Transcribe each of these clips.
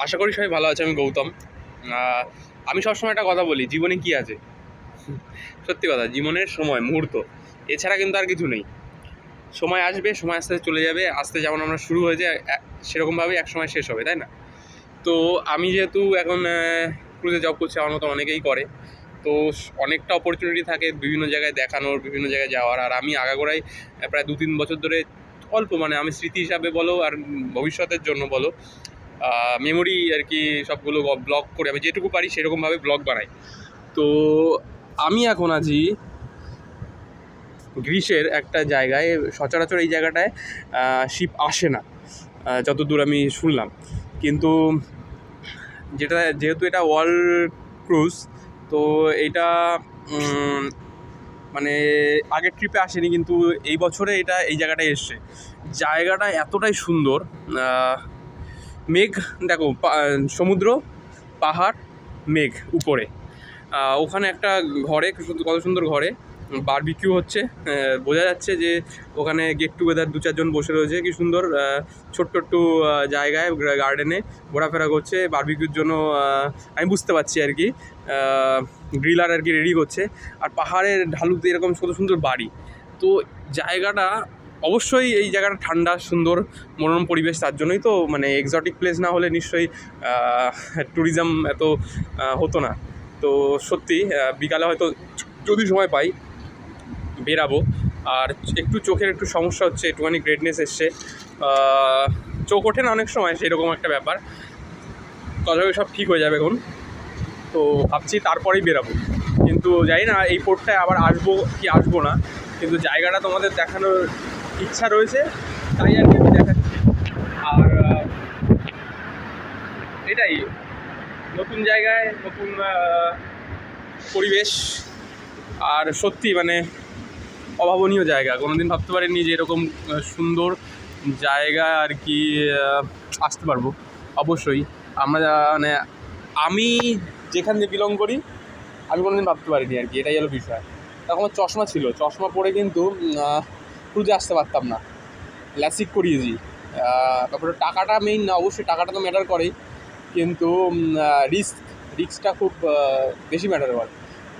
আশা করি সবাই ভালো আছে, আমি গৌতম। আমি সবসময় একটা কথা বলি, জীবনে কি আছে? সত্যি কথা, জীবনের সময়, মুহূর্ত। এছাড়া কিন্তু আর কিছু নেই। সময় আসবে, সময় আস্তে আস্তে চলে যাবে, আস্তে যেমন আমরা শুরু হয়েছে, এ- সেরকমভাবেই এক সময় শেষ হবে, তাই না? তো আমি যেহেতু এখন ক্রুজে জব করছি, আমার মতো অনেকেই করে। তো অনেকটা অপরচুনিটি থাকে বিভিন্ন জায়গায় দেখানোর, বিভিন্ন জায়গায় যাওয়ার। আর আমি আগাগোড়াই প্রায় দু তিন বছর ধরে অল্প মানে আমি স্মৃতি হিসাবে বলো, আর ভবিষ্যতের জন্য বলো মেমোরি আর কি সবগুলো ব্লগ করে আমি যেটুকু পারি সেরকমভাবে ব্লগ বানাই। তো আমি এখন আছি গ্রিসের একটা জায়গায়, সচরাচর এই জায়গাটায় শিপ আসে না যতদূর আমি শুনলাম। কিন্তু যেটা, যেহেতু এটা ওয়ার্ল্ড ক্রুজ তো এটা মানে আগের ট্রিপে আসেনি, কিন্তু এই বছরে এটা এই জায়গাটায় এসছে। জায়গাটা এতটাই সুন্দর মেঘ, দেখো সমুদ্র, পাহাড়, মেঘ, উপরে। ওখানে একটা ঘরে কত সুন্দর ঘরে বারবিকিউ হচ্ছে। বোঝা যাচ্ছে যে ওখানে গেট টুগেদার দু চারজন বসে রয়েছে, কি সুন্দর। ছোট্ট একটু জায়গায় গার্ডেনে ঘোরাফেরা করছে বারবিকিউর জন্য আমি বুঝতে পারছি আর কি। গ্রিলার আর কি রেডি করছে। আর পাহাড়ের ঢালুতে এরকম সুন্দর সুন্দর বাড়ি। তো জায়গাটা অবশ্যই এই জায়গাটা ঠান্ডা, সুন্দর, মনোরম পরিবেশ, তার জন্যই তো মানে এক্সটিক প্লেস না হলে নিশ্চয়ই ট্যুরিজম এত হতো না। তো সত্যি বিকালে হয়তো যদি সময় পাই, বেরাবো। আর একটু চোখের একটু সমস্যা হচ্ছে, একটুখানি গ্রেডনেস এসছে। চোখ ওঠে না অনেক সময়, সেরকম একটা ব্যাপার। তবে সব ঠিক হয়ে যাবে এখন। তো ভাবছি তারপরেই বেরাবো। কিন্তু জানি না, এই পোর্টটায় আবার আসব কি আসব না। কিন্তু জায়গাটা তোমাদের দেখানোর ইচ্ছা রয়েছে, তাই আর কি আমি দেখাচ্ছি। আর এটাই। নতুন জায়গায়, নতুন পরিবেশ। আর সত্যি মানে অভাবনীয় জায়গা। কোনোদিন ভাবতে পারিনি যে এরকম সুন্দর জায়গা আর কি আসতে পারব। অবশ্যই। আমরা মানে আমি যেখান দিয়ে বিলং করি, আমি কোনোদিন ভাবতে পারিনি আর কি। এটাই হলো বিষয়। তখন আমার চশমা ছিল। চশমা পরে কিন্তু ক্রুজে আসতে পারতাম না। ল্যাসিক করিয়েছি তারপরে টাকাটা মেইন না, অবশ্যই টাকাটা তো ম্যাটার করেই। কিন্তু রিস্ক রিস্কটা খুব বেশি ম্যাটার করে।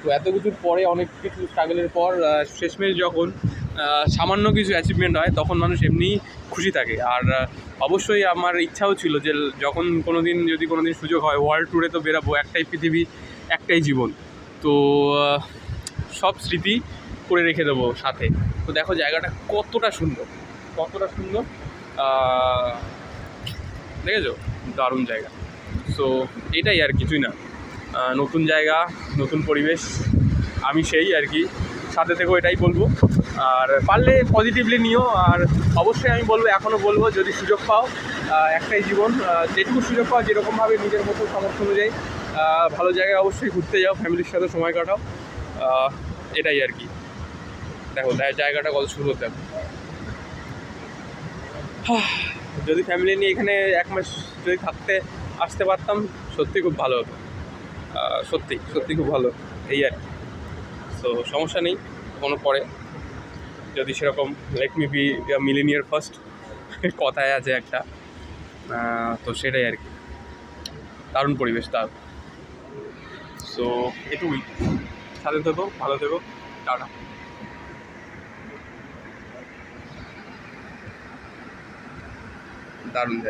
তো এত কিছুর পরে অনেক কিছু স্ট্রাগলের পর শেষমেশ যখন সামান্য কিছু অ্যাচিভমেন্ট হয়, তখন মানুষ এমনি খুশি থাকে। আর অবশ্যই আমার ইচ্ছাও ছিল যে, যখন কোনো দিন যদি কোনো দিন সুযোগ হয় ওয়ার্ল্ড ট্যুরে তো বেরাবো, একটাই পৃথিবী, একটাই জীবন। তো সব স্মৃতি করে রেখে দেবো সাথে। তো দেখো জায়গাটা কতটা সুন্দর কতটা সুন্দর। দেখেছ? দারুণ জায়গা। সো এটাই আর কিছুই না। নতুন জায়গা, নতুন পরিবেশ, আমি সেই আর কি। সাথে থেকেও এটাই বলব। আর পারলে পজিটিভলি নিও, আর অবশ্যই আমি বলব এখনও বলব, যদি সুযোগ পাও একটাই জীবন যেটুকু সুযোগ পাও, যেরকমভাবে নিজের মতো সামর্থ্য অনুযায়ী ভালো জায়গায় অবশ্যই ঘুরতে যাও ফ্যামিলির সাথে সময় কাটাও। এটাই আর কি। দেখো, দা- জায়গাটা কত সুন্দর দেখো। যদি ফ্যামিলি নিয়ে এখানে এক মাস যদি থাকতে, আসতে পারতাম, সত্যি খুব ভালো হতো। সত্যি সত্যি খুব ভালো, এই আর তো সমস্যা নেই, কোনো পরে। যদি সেরকম let me be millionaire first কথায় আছে একটা। তো সেটাই আর কি। দারুণ পরিবেশ তার। সো এটুকুই সাথে থেকো, ভালো থেকো। টাটা। দারুণ জায়গা